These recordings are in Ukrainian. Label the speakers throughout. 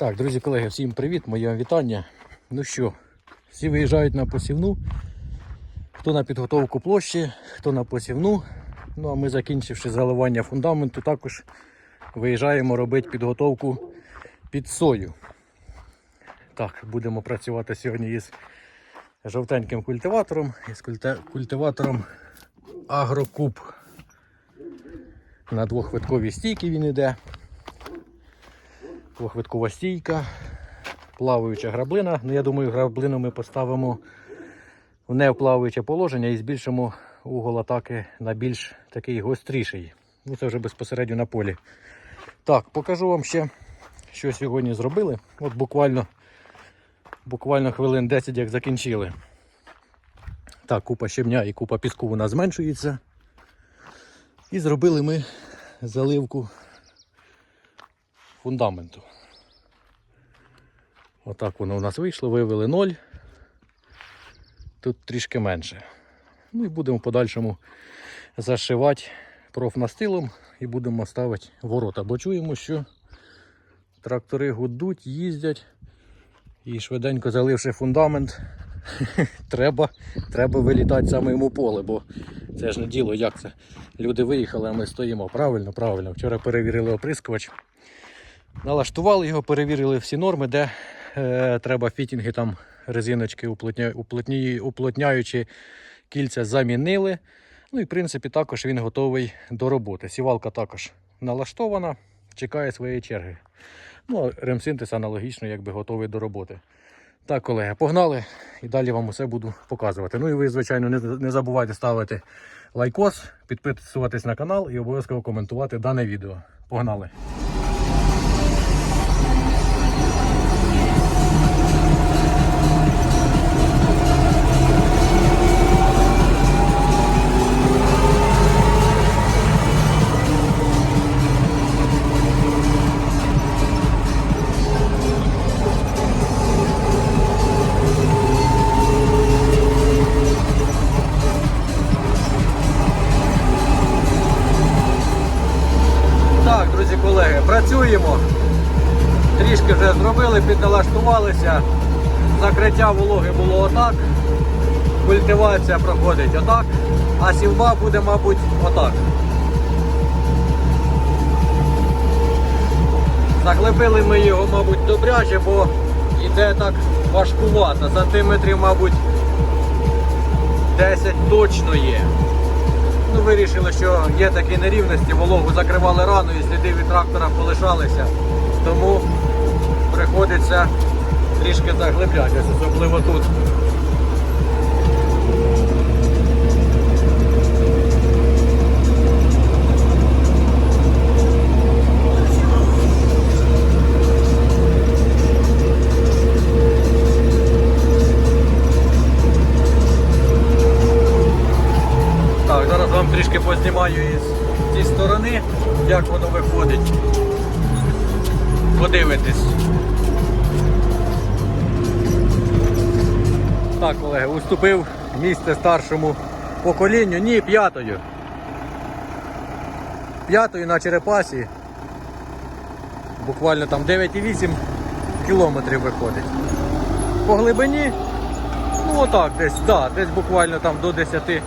Speaker 1: Так, друзі, колеги, всім привіт, моє вітання. Ну що, всі виїжджають на посівну. Хто на підготовку площі, хто на посівну. Ну а ми, закінчивши заливання фундаменту, також виїжджаємо робити підготовку під сою. Так, будемо працювати сьогодні із жовтеньким культиватором, із культиватором Агрокуб. На двохвитковій стійці він іде. Двохвиткова стійка, плаваюча граблина. Ну, я думаю, граблину ми поставимо в неплаваюче положення і збільшимо угол атаки на більш такий гостріший. Ну, це вже безпосередньо на полі. Так, покажу вам ще, що сьогодні зробили. От буквально, буквально хвилин 10 як закінчили. Так, купа щебня і купа піску нас зменшується. І зробили ми заливку фундаменту. Отак воно у нас вийшло, вивели 0. Тут трішки менше. Ну і будемо в подальшому зашивати профнастилом і будемо ставити ворота. Бо чуємо, що трактори гудуть, їздять. І швиденько заливши фундамент, треба, треба вилітати саме йому поле, бо це ж не діло, як це. Люди виїхали, а ми стоїмо. Правильно, правильно. Вчора перевірили оприскувач. Налаштували його, перевірили всі норми, де е, треба фітінги, там резиночки уплотня, уплотні, уплотняючи кільця замінили. Ну і в принципі також він готовий до роботи. Сівалка також налаштована, чекає своєї черги. Ну, ремсинтез аналогічно якби готовий до роботи. Так, колеги, погнали і далі вам усе буду показувати. Ну і ви, звичайно, не, не забувайте ставити лайкос, підписуватись на канал і обов'язково коментувати дане відео. Погнали! Отак. Культивація проходить отак, а сівба буде, мабуть, отак. Заглибили ми його, мабуть, добряче, бо йде так важкувато. Сантиметрів, мабуть, 10 точно є. Ну, вирішили, що є такі нерівності, вологу закривали рану і сліди від трактора полишалися. Тому приходиться трішки заглиблятися, особливо тут. Так, зараз вам трішки познімаю із цієї сторони, як воно виходить. Подивитись. Так, колеги, уступив місце старшому поколінню. Ні, п'ятою. П'ятою на черепасі. Буквально там 9,8 кілометрів виходить. По глибині, ну отак, десь, да, десь буквально там до 10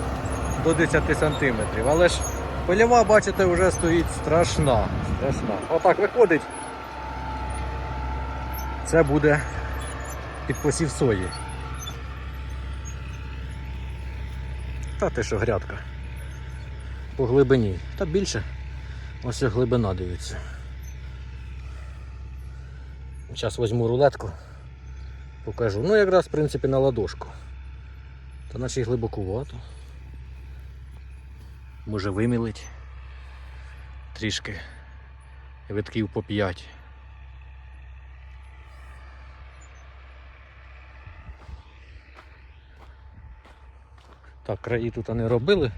Speaker 1: до 10 сантиметрів. Але ж польова, бачите, вже стоїть страшна. страшна. Отак виходить. Це буде під посів сої. Та ти що грядка. По глибині. Та більше. Ось глибина дивиться. Зараз візьму рулетку, покажу. Ну якраз в принципі на ладошку. Та наче й глибокувато. Може вимілить трішки витків по 5. Так, краї тут не робили.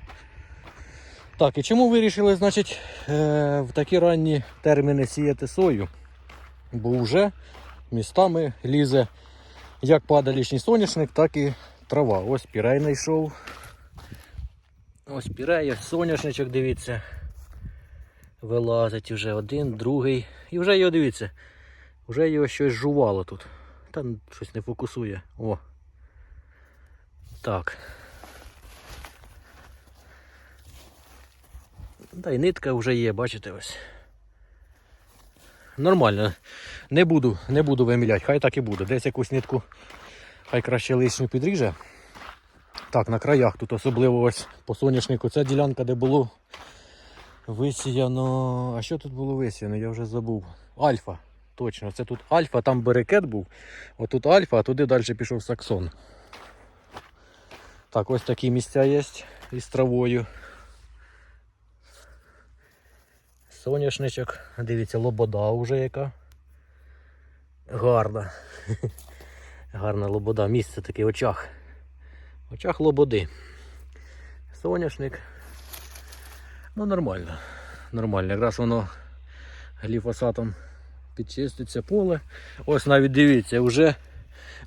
Speaker 1: Так, і чому вирішили, значить, е, в такі ранні терміни сіяти сою? Бо вже містами лізе як падалічний соняшник, так і трава. Ось пірей знайшов. Ось піреє, соняшничок, дивіться. Вилазить вже один, другий. І вже його дивіться. Вже його щось жувало тут. Та щось не фокусує. О. Так. Та й нитка вже є, бачите ось. Нормально. Не буду, не буду виміляти, хай так і буде. Десь якусь нитку, хай краще лишню підріже. Так, на краях тут особливо ось по соняшнику. Ця ділянка, де було висіяно. А що тут було висіяно? Я вже забув. Альфа. Точно, це тут альфа, там берекет був. Отут альфа, а туди далі пішов саксон. Так, ось такі місця є із травою. Соняшничок. Дивіться, лобода вже яка. Гарна. Гарна лобода. Місце таке очах. Очах лободи. Соняшник. Ну нормально. Нормально. Якраз воно гліфосатом підчиститься поле. Ось навіть дивіться, вже,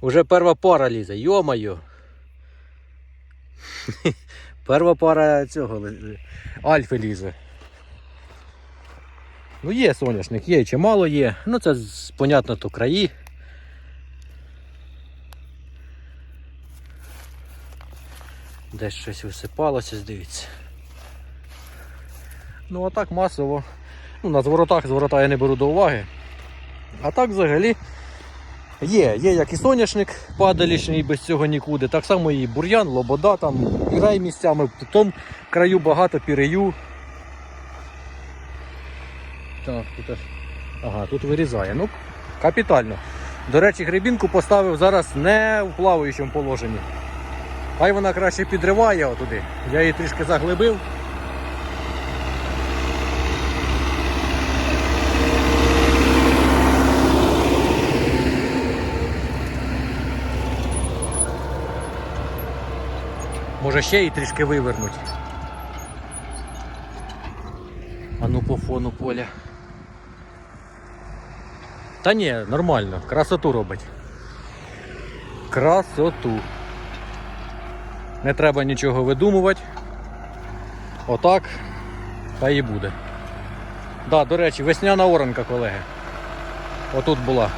Speaker 1: вже перша пара лізе. Йо-моє. Перша пара цього альфи лізе. Ну є соняшник, є чимало є. Ну це понятно то краї. Десь щось висипалося, дивіться. Ну а так масово. Ну, на зворотах зворота я не беру до уваги. А так взагалі є. Є як і соняшник падалішній, без цього нікуди. Так само і бур'ян, лобода, там пірей місцями, в тому краю багато пірею. Тут. Ага, тут вирізає. Ну, капітально. До речі, грибінку поставив зараз не в плаваючому положенні. Хай вона краще підриває отуди. Я її трішки заглибив. Може ще її трішки вивернуть. А ну по фону поля. Та ні, нормально, красоту робить. Красоту. Не треба нічого видумувати. Отак та і буде. Да, до речі, весняна оранка, колеги. Отут була.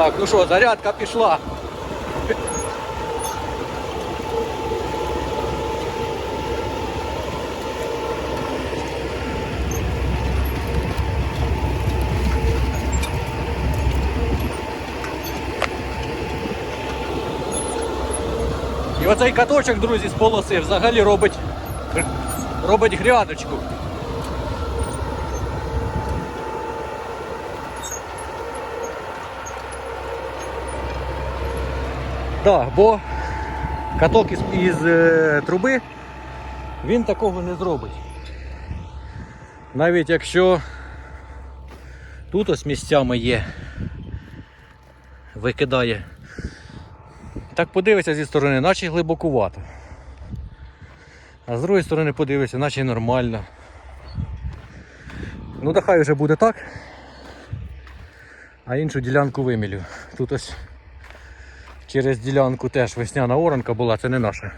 Speaker 1: Так, ну що, зарядка пішла. І оцей каточок, друзі, з полоси взагалі робить, робить грядочку. Да, бо каток із, із е, труби він такого не зробить. Навіть якщо тут ось місцями є, викидає. Так подивися зі сторони, наче глибокувато. А з другої сторони подивися, наче нормально. Ну та хай вже буде так. А іншу ділянку вимілю. Тут ось через ділянку теж весняна оранка була, це не наша.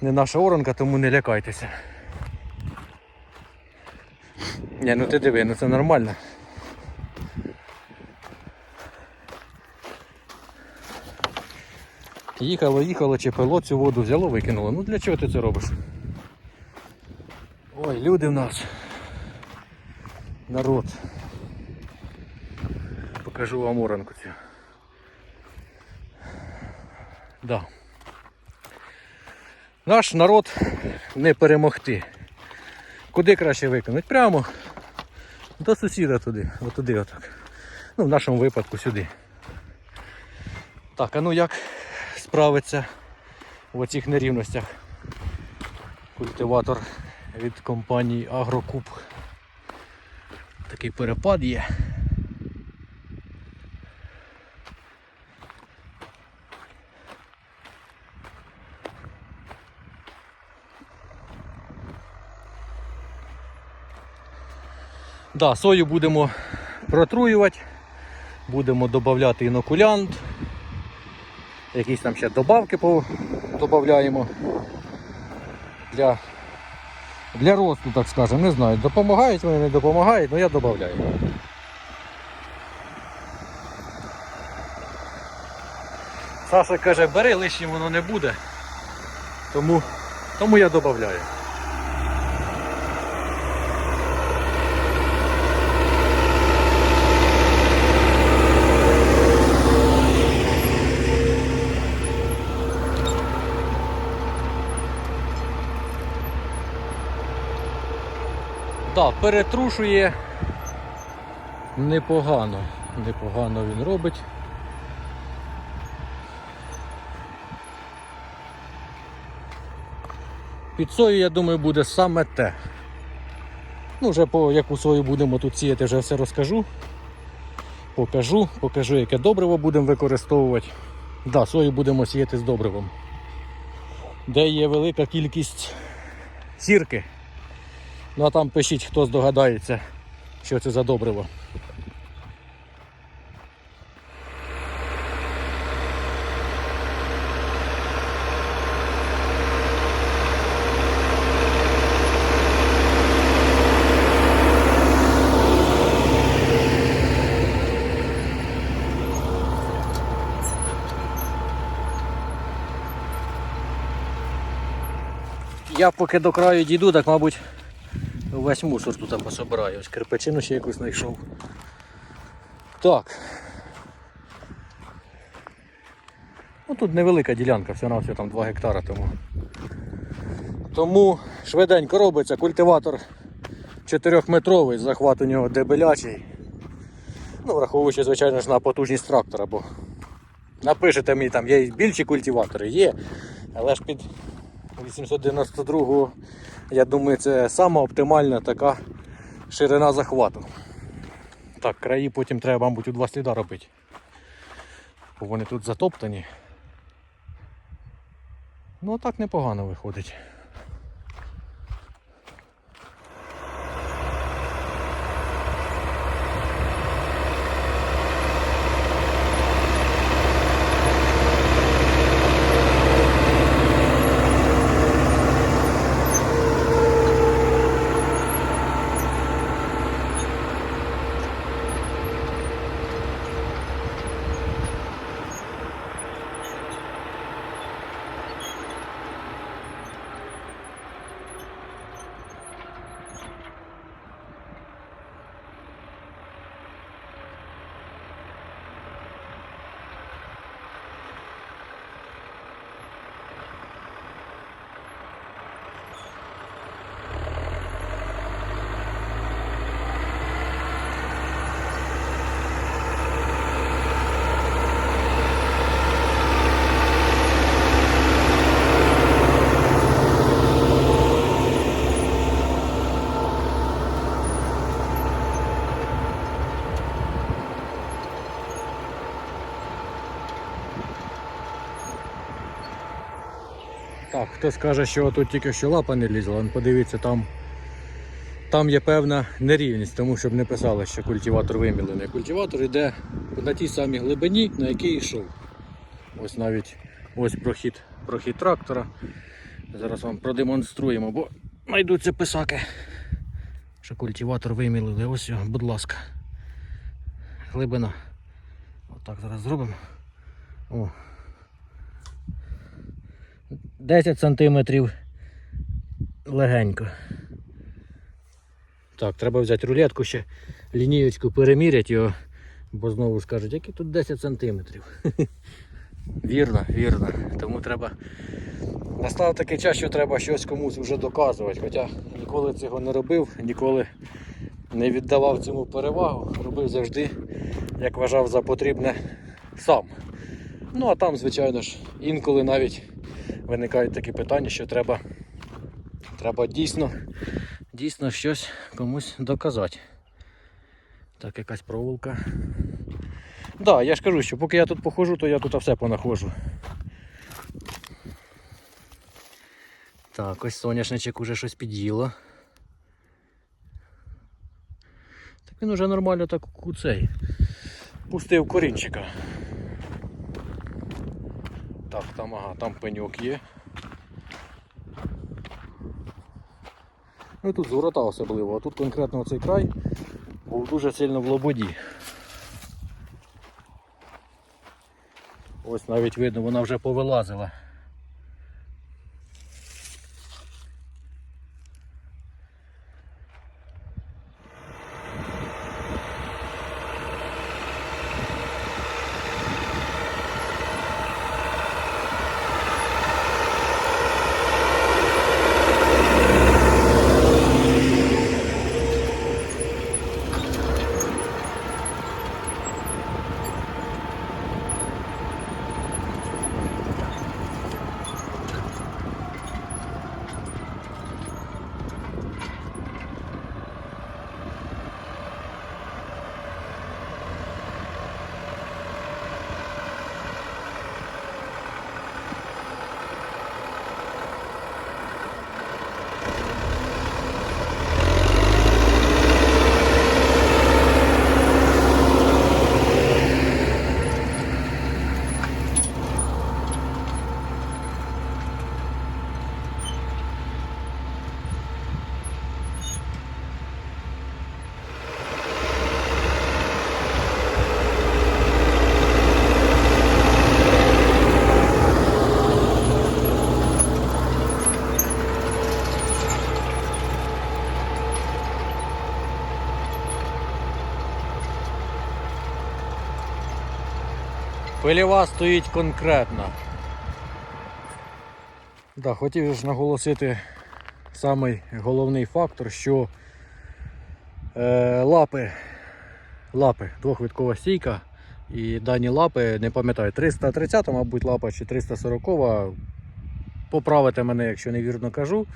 Speaker 1: Не наша оранка, тому не лякайтеся. Ні, ну ти диви, ну це нормально. Їхало, їхало, чепило цю воду, взяло, викинуло. Ну для чого ти це робиш? Ой, люди в нас. Народ. Покажу вам оранку цю. Да. Наш народ не перемогти. Куди краще викинути? Прямо до сусіда туди, отуди отак. Ну, в нашому випадку сюди. Так, а ну як справиться в оцих нерівностях культиватор від компанії Агрокуб. Такий перепад є. Да, сою будемо протруювати Будемо додати інокулянт. Якісь там ще добавки додаємо для, для росту, так скажемо. Не знаю, допомагають вони, не допомагають, але я додаю. Саша каже, бери, лишнім воно не буде. Тому, тому я додаю. Так, перетрушує непогано. Непогано він робить. Під сою, я думаю, буде саме те. Ну, вже по яку сою будемо тут сіяти, вже все розкажу. Покажу, покажу, яке добриво будемо використовувати. Да, сою будемо сіяти з добривом. Де є велика кількість сірки. Ну а там пишіть, хто здогадається, що це за добриво. Я поки до краю дійду, так мабуть весь мусор тут пособираю. Ось кирпичину ще якусь знайшов. Так. Ну тут невелика ділянка, все на все там 2 гектара тому. Тому швиденько робиться культиватор 4-метровий, захват у нього дебелячий. Ну, враховуючи, звичайно ж, на потужність трактора, бо напишете мені там, є більші культиватори, є, але ж під 892 я думаю, це сама оптимальна така ширина захвату. Так, краї потім треба, мабуть, у два сліда робити. Бо вони тут затоптані. Ну а так непогано виходить. Так, хто скаже, що тут тільки що лапа не лізла, он подивіться, там, там є певна нерівність, тому щоб не писали, що культиватор вимілений. Культиватор йде на тій самій глибині, на якій йшов. Ось навіть ось прохід, прохід трактора. Зараз вам продемонструємо, бо знайдуться писаки, що культиватор вимілили. Ось його, будь ласка. Глибина. Отак зараз зробимо. О, 10 сантиметрів легенько. Так, треба взяти рулетку ще, лінієчку переміряти його, бо знову скажуть, які тут 10 сантиметрів. Вірно, вірно. Тому треба. Настав такий час, що треба щось комусь вже доказувати. Хоча ніколи цього не робив, ніколи не віддавав цьому перевагу, робив завжди, як вважав за потрібне сам. Ну а там, звичайно ж, інколи навіть виникають такі питання, що треба, треба дійсно, дійсно щось комусь доказати. Так, якась проволока. Так, да, я ж кажу, що поки я тут походжу, то я тут все понаходжу. Так, ось соняшничок уже щось під'їло. Так він уже нормально так у цей. Пустив корінчика. Так, там, ага, там пеньок є. Ну тут зворота особливо, а тут конкретно цей край був дуже сильно в лободі. Ось навіть видно, вона вже повилазила. Пилєва стоїть конкретно. Да, хотів ж наголосити самий головний фактор, що е, лапи, лапи двохвиткова стійка і дані лапи, не пам'ятаю, 330, мабуть, лапа чи 340. Поправите мене, якщо невірно кажу.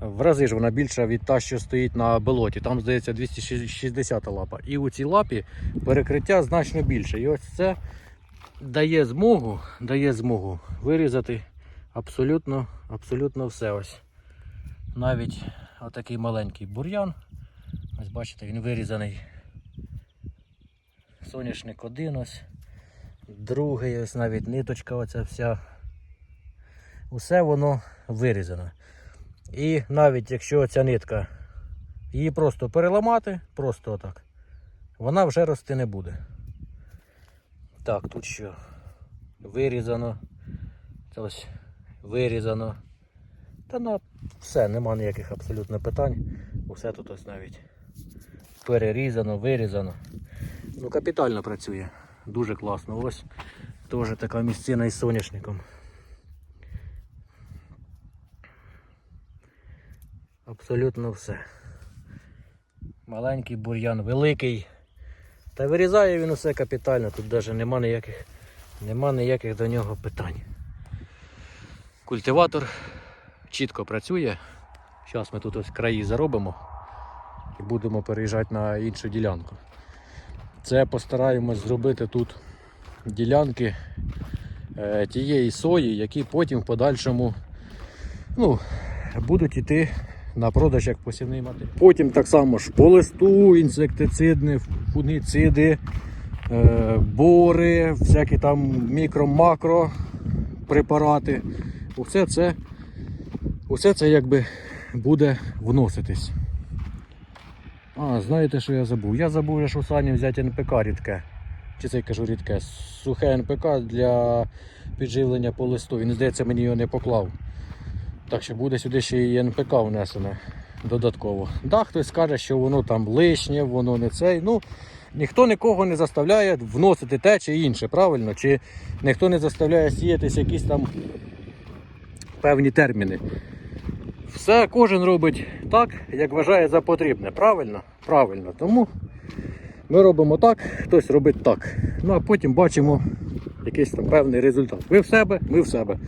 Speaker 1: В рази ж вона більша від та, що стоїть на болоті. Там, здається, 260 лапа. І у цій лапі перекриття значно більше. І ось це дає змогу, дає змогу вирізати абсолютно, абсолютно все. Ось. Навіть отакий маленький бур'ян. Ось бачите, він вирізаний. Соняшник один ось. Другий ось навіть ниточка оця вся. Усе воно вирізано. І навіть якщо ця нитка її просто переламати, просто отак, вона вже рости не буде. Так, тут що? Вирізано. Це ось вирізано. Та на все, нема ніяких абсолютно питань. Усе тут ось навіть перерізано, вирізано. Ну, капітально працює. Дуже класно. Ось теж така місцина із соняшником. Абсолютно все. Маленький бур'ян, великий. Та вирізає він усе капітально, тут навіть нема ніяких, нема ніяких до нього питань. Культиватор чітко працює. Зараз ми тут ось краї заробимо і будемо переїжджати на іншу ділянку. Це постараємось зробити тут ділянки е, тієї сої, які потім в подальшому ну, будуть йти на продаж як посівний матеріал. Потім так само ж по листу, інсектицидні, фунгіциди, е, бори, всякі там мікро-макро препарати. Усе це, усе це якби буде вноситись. А, знаєте, що я забув? Я забув, що у Сані взяти НПК рідке. Чи це я кажу рідке? Сухе НПК для підживлення по листу. Він, здається, мені його не поклав. Так що буде сюди ще і НПК внесене додатково. Да, хтось скаже, що воно там лишнє, воно не цей. Ну, ніхто нікого не заставляє вносити те чи інше, правильно? Чи ніхто не заставляє сіятись якісь там певні терміни. Все кожен робить так, як вважає за потрібне. Правильно? Правильно. Тому ми робимо так, хтось робить так. Ну а потім бачимо якийсь там певний результат. Ви в себе, ми в себе.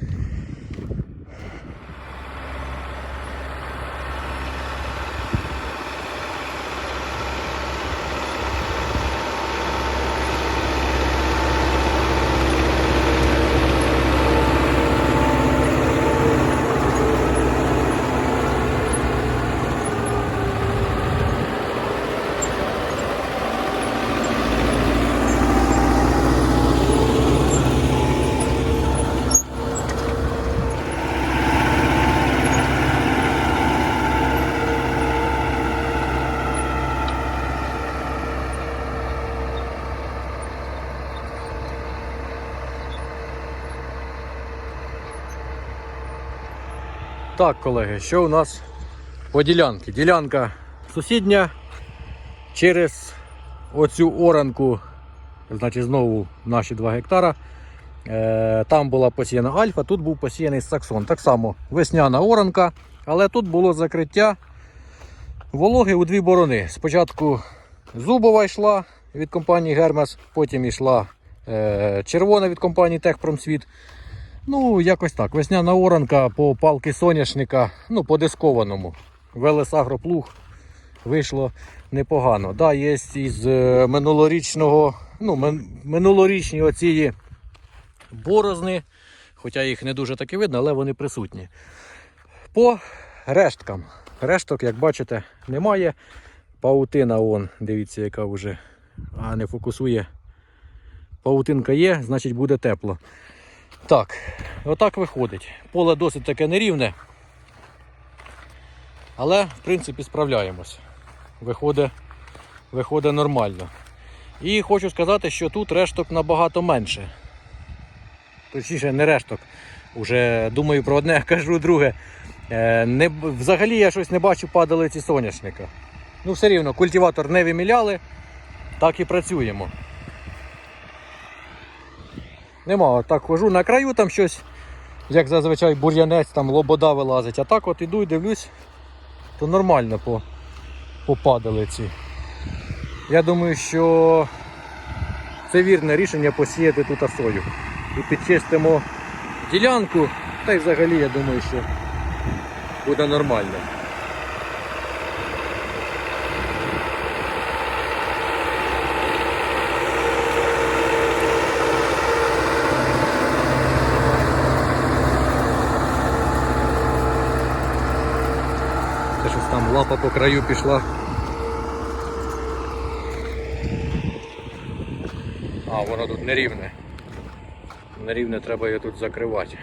Speaker 1: Так, колеги, що у нас по ділянці? Ділянка сусідня через оцю оранку, значить знову наші 2 гектара. Е, Там була посіяна альфа, тут був посіяний саксон. Так само весняна оранка, але тут було закриття вологи у дві борони. Спочатку зубова йшла від компанії Гермес, потім йшла е, червона від компанії Техпромсвіт. Ну, якось так. Весняна оранка по палки соняшника, ну, по дискованому. Велес агроплуг вийшло непогано. Да, є із е, минулорічного, ну, минулорічні оці борозни, хоча їх не дуже таки видно, але вони присутні. По решткам. Решток, як бачите, немає. Паутина, он, дивіться, яка вже а, не фокусує. Паутинка є, значить буде тепло. Так, отак виходить. Поле досить таке нерівне. Але, в принципі, справляємось. Виходить, виходить нормально. І хочу сказати, що тут решток набагато менше. Точніше, не решток. Уже думаю про одне, кажу друге. Е, не, взагалі я щось не бачу падалиці соняшника. Ну, все рівно, культиватор не виміляли, так і працюємо. Нема, так хожу на краю, там щось, як зазвичай бур'янець, там лобода вилазить. А так от іду і дивлюсь, то нормально по, по падалиці. Я думаю, що це вірне рішення посіяти тут сою. І підчистимо ділянку, та й взагалі я думаю, що буде нормально. Це щось там лапа по краю пішла. А, воно тут нерівне. Нерівне треба його тут закривати.